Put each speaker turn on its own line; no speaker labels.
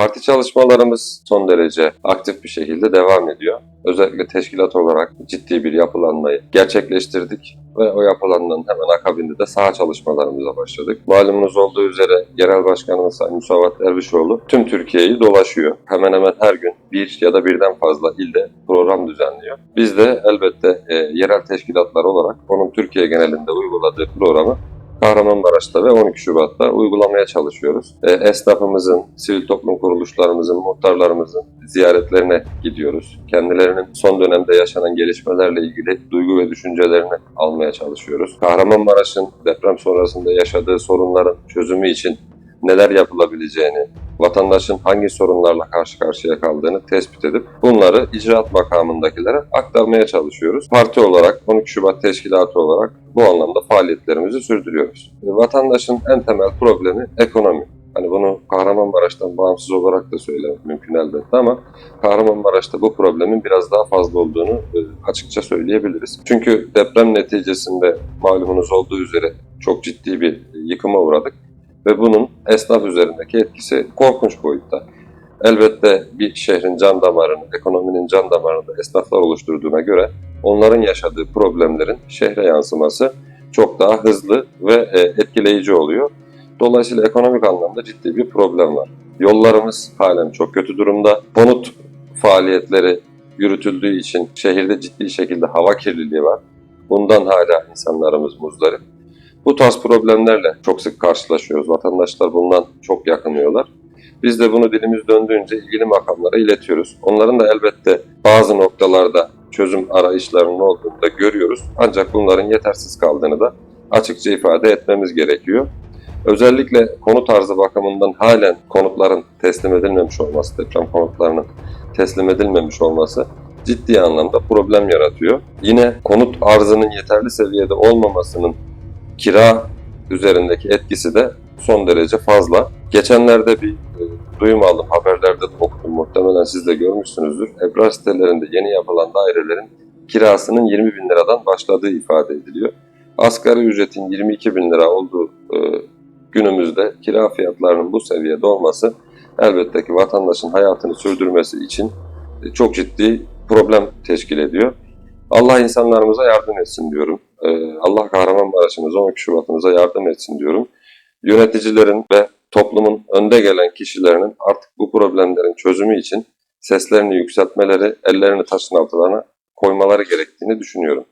Parti çalışmalarımız son derece aktif bir şekilde devam ediyor. Özellikle teşkilat olarak ciddi bir yapılanmayı gerçekleştirdik ve o yapılanmanın hemen akabinde de saha çalışmalarımıza başladık. Malumunuz olduğu üzere Genel Başkanımız Sayın Musavat Ervişoğlu tüm Türkiye'yi dolaşıyor. Hemen hemen her gün bir ya da birden fazla ilde program düzenliyor. Biz de elbette e, yerel teşkilatlar olarak onun Türkiye genelinde uyguladığı programı Kahramanmaraş'ta ve 12 Şubat'ta uygulamaya çalışıyoruz. E, esnafımızın, sivil toplum kuruluşlarımızın, muhtarlarımızın ziyaretlerine gidiyoruz. Kendilerinin son dönemde yaşanan gelişmelerle ilgili duygu ve düşüncelerini almaya çalışıyoruz. Kahramanmaraş'ın deprem sonrasında yaşadığı sorunların çözümü için neler yapılabileceğini, vatandaşın hangi sorunlarla karşı karşıya kaldığını tespit edip bunları icraat makamındakilere aktarmaya çalışıyoruz. Parti olarak 12 Şubat Teşkilatı olarak bu anlamda faaliyetlerimizi sürdürüyoruz. E, Vatandaşın en temel problemi ekonomi. Hani bunu Kahramanmaraş'tan bağımsız olarak da söylemek mümkün elbette ama Kahramanmaraş'ta bu problemin biraz daha fazla olduğunu e, açıkça söyleyebiliriz. Çünkü deprem neticesinde malumunuz olduğu üzere çok ciddi bir yıkıma uğradık ve bunun esnaf üzerindeki etkisi korkunç boyutta. Elbette bir şehrin can damarını, ekonominin can damarını da esnaflar oluşturduğuna göre onların yaşadığı problemlerin şehre yansıması çok daha hızlı ve e, etkileyici oluyor. Dolayısıyla ekonomik anlamda ciddi bir problem var. Yollarımız halen çok kötü durumda. Konut faaliyetleri yürütüldüğü için şehirde ciddi şekilde hava kirliliği var. Bundan hala insanlarımız muzdarip. Bu tarz problemlerle çok sık karşılaşıyoruz. Vatandaşlar bundan çok yakınıyorlar. Biz de bunu dilimiz döndüğünce ilgili makamlara iletiyoruz. Onların da elbette bazı noktalarda çözüm arayışlarının olduğunu da görüyoruz. Ancak bunların yetersiz kaldığını da açıkça ifade etmemiz gerekiyor. Özellikle konut tarzı bakımından halen konutların teslim edilmemiş olması, deprem konutlarının teslim edilmemiş olması ciddi anlamda problem yaratıyor. Yine konut arzının yeterli seviyede olmamasının kira üzerindeki etkisi de son derece fazla. Geçenlerde bir e, duyum aldım, haberlerde de okudum. Muhtemelen siz de görmüşsünüzdür. Ebrar sitelerinde yeni yapılan dairelerin kirasının 20 bin liradan başladığı ifade ediliyor. Asgari ücretin 22 bin lira olduğu e, günümüzde kira fiyatlarının bu seviyede olması elbette ki vatandaşın hayatını sürdürmesi için e, çok ciddi problem teşkil ediyor. Allah insanlarımıza yardım etsin diyorum. Ee, Allah Kahramanmaraş'ımıza 12 Şubat'ımıza yardım etsin diyorum. Yöneticilerin ve toplumun önde gelen kişilerinin artık bu problemlerin çözümü için seslerini yükseltmeleri, ellerini taşın altına koymaları gerektiğini düşünüyorum.